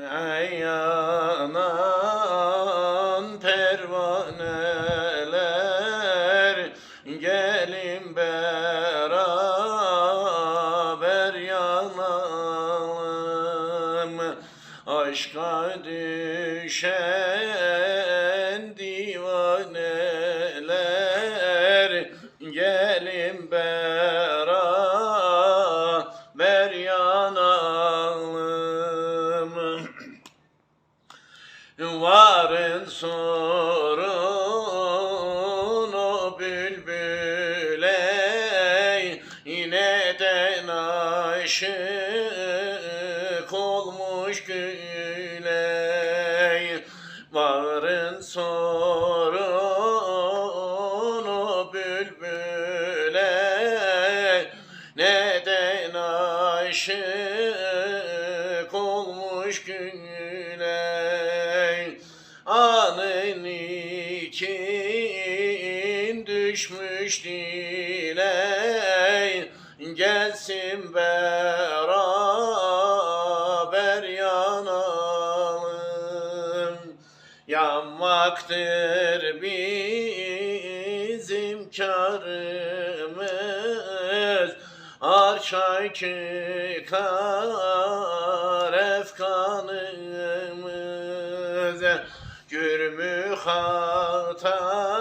Yanan pervaneler gelin beraber yanalım. Aşka düşen divaneler gelin beraber Varın sorun o bülbüle neden aşık olmuş güle. Varın sorun o bülbüle neden aşık olmuş güle düşmüş dile Gelsin beraber yanalım. Yanmaktır bizim karımız. Arşa çıkar efkanımız. Cürmü hatadır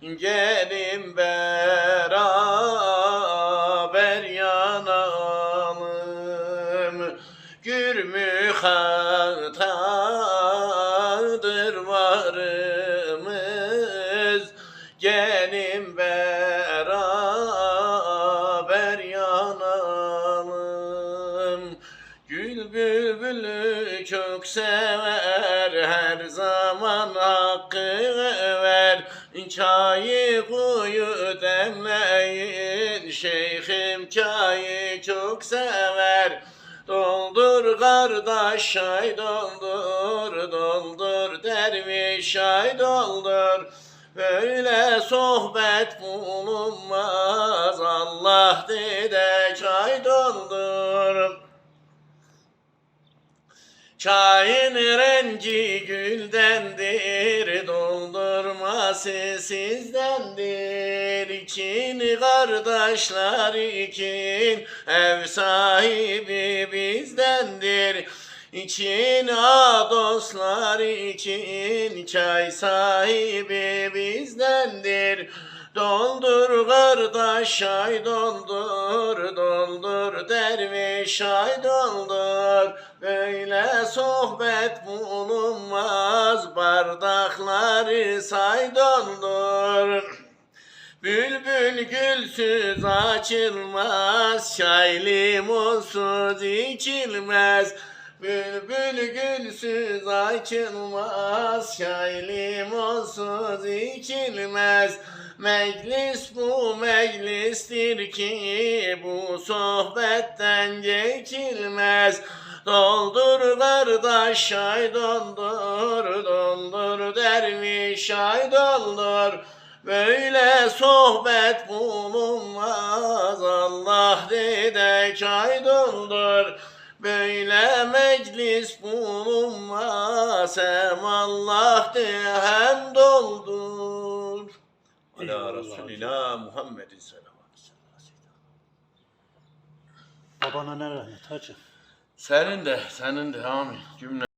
Gelin beraber yanalım. Cürmü hatadır varımız. Gelin beraber yanalım. Gül bülbülü çok sever her zaman hakkı ver. Çayı kuyu demleyin şeyhim çayı çok sever. Doldur kardeş çay doldur doldur derviş çay doldur. Böyle sohbet bulunmaz. Allah dede çay doldur Çayın rengi güldendir, doldurması sizdendir. İkin kardeşler ikin, ev sahibi bizdendir. İçin a dostlar için, çay sahibi bizdendir. Doldur kardeş çay doldur, doldur derviş çay doldur. Böyle sohbet bulunmaz, bardakları say doldur. Bülbül gülsüz açılmaz, çay limonsuz içilmez. Bülbül gülsüz açılmaz, çay limonsuz içilmez. Meclis bu meclistir ki bu sohbetten geçilmez. Doldur kardeş çay doldur, doldur derviş çay doldur. Böyle sohbet bulunmaz Allah dede çay doldur Böyle meclis bulunmaz Hem Allah de hem doldur Ala Resulina Muhammedin selam Babana ne rahmet hacı. Senin de senin de amin. Cümle